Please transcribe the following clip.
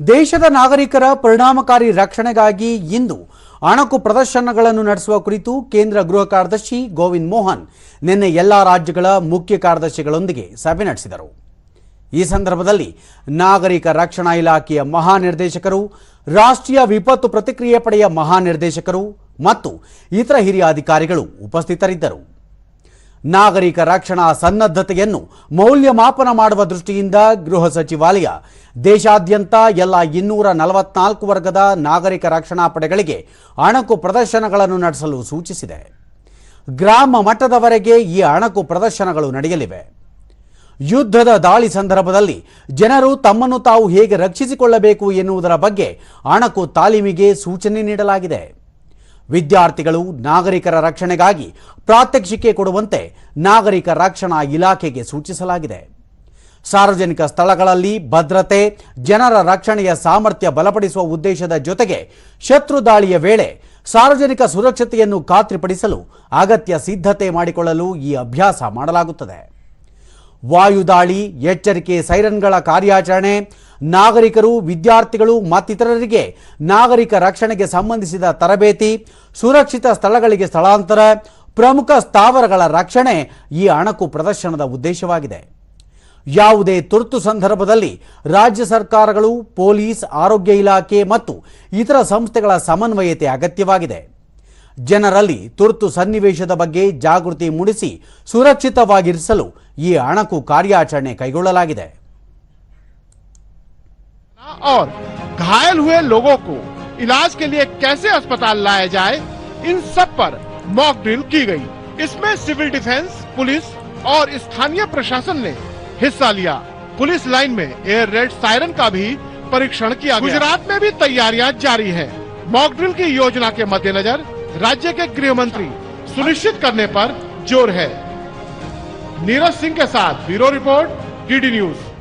ದೇಶದ ನಾಗರಿಕರ ಪರಿಣಾಮಕಾರಿ ರಕ್ಷಣೆಗಾಗಿ ಇಂದು ಅಣಕು ಪ್ರದರ್ಶನಗಳನ್ನು ನಡೆಸುವ ಕುರಿತು ಕೇಂದ್ರ ಗೃಹ ಕಾರ್ಯದರ್ಶಿ ಗೋವಿಂದ್ ಮೋಹನ್ ನಿನ್ನೆ ಎಲ್ಲ ರಾಜ್ಯಗಳ ಮುಖ್ಯ ಕಾರ್ಯದರ್ಶಿಗಳೊಂದಿಗೆ ಸಭೆ ನಡೆಸಿದರು. ಈ ಸಂದರ್ಭದಲ್ಲಿ ನಾಗರಿಕ ರಕ್ಷಣಾ ಇಲಾಖೆಯ ಮಹಾನಿರ್ದೇಶಕರು, ರಾಷ್ಟ್ರೀಯ ವಿಪತ್ತು ಪ್ರತಿಕ್ರಿಯೆ ಪಡೆಯ ಮಹಾನಿರ್ದೇಶಕರು ಮತ್ತು ಇತರ ಹಿರಿಯ ಅಧಿಕಾರಿಗಳು ಉಪಸ್ಥಿತರಿದ್ದರು. ನಾಗರಿಕ ರಕ್ಷಣಾ ಸನ್ನದ್ಧತೆಯನ್ನು ಮೌಲ್ಯಮಾಪನ ಮಾಡುವ ದೃಷ್ಟಿಯಿಂದ ಗೃಹ ಸಚಿವಾಲಯ ದೇಶಾದ್ಯಂತ ಎಲ್ಲ ಇನ್ನೂರ ನಲವತ್ನಾಲ್ಕು ವರ್ಗದ ನಾಗರಿಕ ರಕ್ಷಣಾ ಪಡೆಗಳಿಗೆ ಅಣಕು ಪ್ರದರ್ಶನಗಳನ್ನು ನಡೆಸಲು ಸೂಚಿಸಿದೆ. ಗ್ರಾಮ ಮಟ್ಟದವರೆಗೆ ಈ ಅಣಕು ಪ್ರದರ್ಶನಗಳು ನಡೆಯಲಿವೆ. ಯುದ್ಧದ ದಾಳಿ ಸಂದರ್ಭದಲ್ಲಿ ಜನರು ತಮ್ಮನ್ನು ತಾವು ಹೇಗೆ ರಕ್ಷಿಸಿಕೊಳ್ಳಬೇಕು ಎನ್ನುವುದರ ಬಗ್ಗೆ ಅಣಕು ತಾಲೀಮಿಗೆ ಸೂಚನೆ ನೀಡಲಾಗಿದೆ. ವಿದ್ಯಾರ್ಥಿಗಳು ನಾಗರಿಕರ ರಕ್ಷಣೆಗಾಗಿ ಪ್ರಾತ್ಯಕ್ಷಿಕೆ ಕೊಡುವಂತೆ ನಾಗರಿಕ ರಕ್ಷಣಾ ಇಲಾಖೆಗೆ ಸೂಚಿಸಲಾಗಿದೆ. ಸಾರ್ವಜನಿಕ ಸ್ಥಳಗಳಲ್ಲಿ ಭದ್ರತೆ, ಜನರ ರಕ್ಷಣೆಯ ಸಾಮರ್ಥ್ಯ ಬಲಪಡಿಸುವ ಉದ್ದೇಶದ ಜೊತೆಗೆ ಶತ್ರು ದಾಳಿಯ ವೇಳೆ ಸಾರ್ವಜನಿಕ ಸುರಕ್ಷತೆಯನ್ನು ಖಾತ್ರಿಪಡಿಸಲು ಅಗತ್ಯ ಸಿದ್ಧತೆ ಮಾಡಿಕೊಳ್ಳಲು ಈ ಅಭ್ಯಾಸ ಮಾಡಲಾಗುತ್ತದೆ. ವಾಯುದಾಳಿ, ಎಚ್ಚರಿಕೆ ಸೈರನ್ಗಳ ಕಾರ್ಯಾಚರಣೆ ನಾಗರಿಕರು, ವಿದ್ಯಾರ್ಥಿಗಳು ಮತ್ತಿತರರಿಗೆ ನಾಗರಿಕ ರಕ್ಷಣೆಗೆ ಸಂಬಂಧಿಸಿದ ತರಬೇತಿ, ಸುರಕ್ಷಿತ ಸ್ಥಳಗಳಿಗೆ ಸ್ಥಳಾಂತರ, ಪ್ರಮುಖ ಸ್ಥಾವರಗಳ ರಕ್ಷಣೆ ಈ ಅಣಕು ಪ್ರದರ್ಶನದ ಉದ್ದೇಶವಾಗಿದೆ. ಯಾವುದೇ ತುರ್ತು ಸಂದರ್ಭದಲ್ಲಿ ರಾಜ್ಯ ಸರ್ಕಾರಗಳು, ಪೊಲೀಸ್, ಆರೋಗ್ಯ ಇಲಾಖೆ ಮತ್ತು ಇತರ ಸಂಸ್ಥೆಗಳ ಸಮನ್ವಯತೆ ಅಗತ್ಯವಾಗಿದೆ. ಜನರಲ್ಲಿ ತುರ್ತು ಸನ್ನಿವೇಶದ ಬಗ್ಗೆ ಜಾಗೃತಿ ಮೂಡಿಸಿ ಸುರಕ್ಷಿತವಾಗಿರಿಸಲು ಈ ಅಣಕು ಕಾರ್ಯಾಚರಣೆ ಕೈಗೊಳ್ಳಲಾಗಿದೆ. और घायल हुए लोगों को इलाज के लिए कैसे अस्पताल लाया जाए, इन सब पर मॉक ड्रिल की गई। इसमें सिविल डिफेंस पुलिस और स्थानीय प्रशासन ने हिस्सा लिया। पुलिस लाइन में एयर रेड सायरन का भी परीक्षण किया गुजरात में भी तैयारियाँ जारी हैं। मॉक ड्रिल की योजना के मद्देनजर राज्य के गृह मंत्री सुनिश्चित करने पर ज़ोर है। नीरज सिंह के साथ ब्यूरो रिपोर्ट डीडी न्यूज़